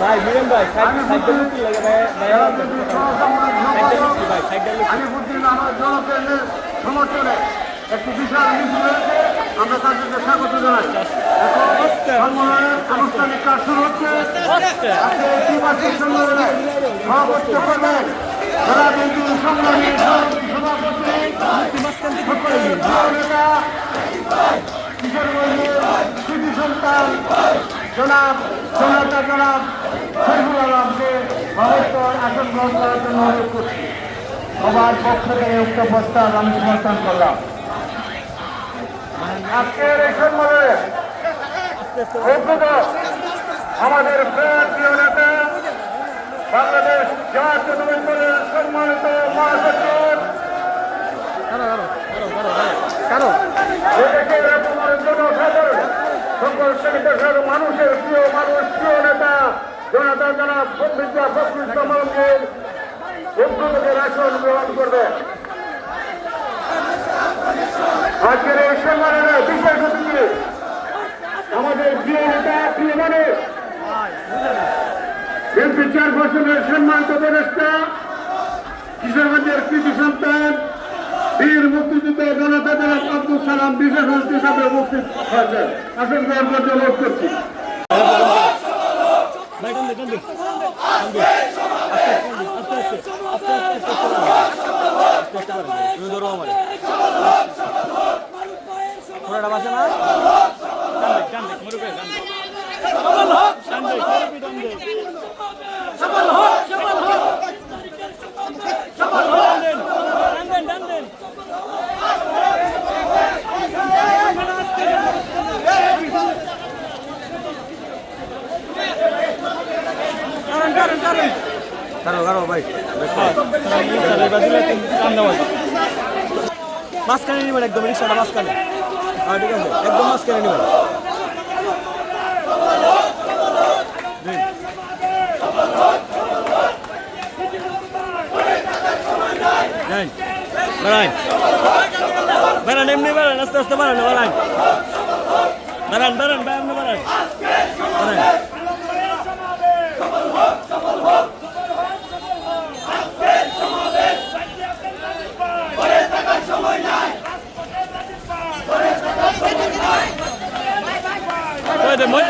ভাই সাইড সাইডটা লুকি লাগে ভাই ভাই সাইডটা পায়, লুকি ভাই সাইডটা লুকি আলিপুরদুল আমার জনপ্রিয়দের সমর্থনে একটি বিশাল মিছিল হয়েছে। আমরা তাদেরকে স্বাগত জানাই। সম্মেলনের আনুষ্ঠানিক কাজ শুরু হচ্ছে। আজকে এই ত্রিপাক্ষিক সম্মেলনে সভাপতিত্ব করবেন জেলা বিএনপির সংগ্রামী সভাপতি নেতা কিশোরগঞ্জের কৃতি সন্তান জনাব জনতা জনাব আলমকে ভারতের আসন গ্রহণ সবার পক্ষ থেকে উক্ত প্রস্তাব আমি সমর্থন করলাম। আজকের এই উদ্বোধক আমাদের প্রিয় নেতা, বাংলাদেশ জাতীয় দলের সম্মানিত মহাসচিব মানুষের প্রিয় মানুষ জনতা যারা বিদ্যা ইসলাম উদ্যোগের আসন গ্রহণ করবে। আজকের এই সম্মেলনে বিশেষ অতিথি আমাদের প্রিয় নেতা, প্রিয় মানুষ, বিএনপি চেয়ারপারসনের সম্মানিত উপদেষ্টা, কিশোরগঞ্জের কৃষি সন্তান, বীর মুক্তিযুদ্ধ জনতা জনাব আব্দুল সালাম বিশেষ অতিথি হিসাবে উপস্থিত হয়েছেন। আসন গ্রহণ করতে করছি ভাই কান্দে কান্দে কান্দে আস্তে আস্তে আস্তে আস্তে আস্তে আস্তে আস্তে তুমি ধরো আমারে। পুরোটা বাসে না? কান্দে কান্দে মরুবে কান্দে মাঝখানে নিবেন একদম, রিক্সাটা মাঝখানে। হ্যাঁ ঠিক আছে, একদম মাঝখানে নিবেন। বেড়ান বেড়ান এমনি বেড়ান আস্তে আস্তে বেড়ান বেড়ান। বেড়ান বেড়ান বেড়ান বেড়ান। বেড়ান Ja, der Mund.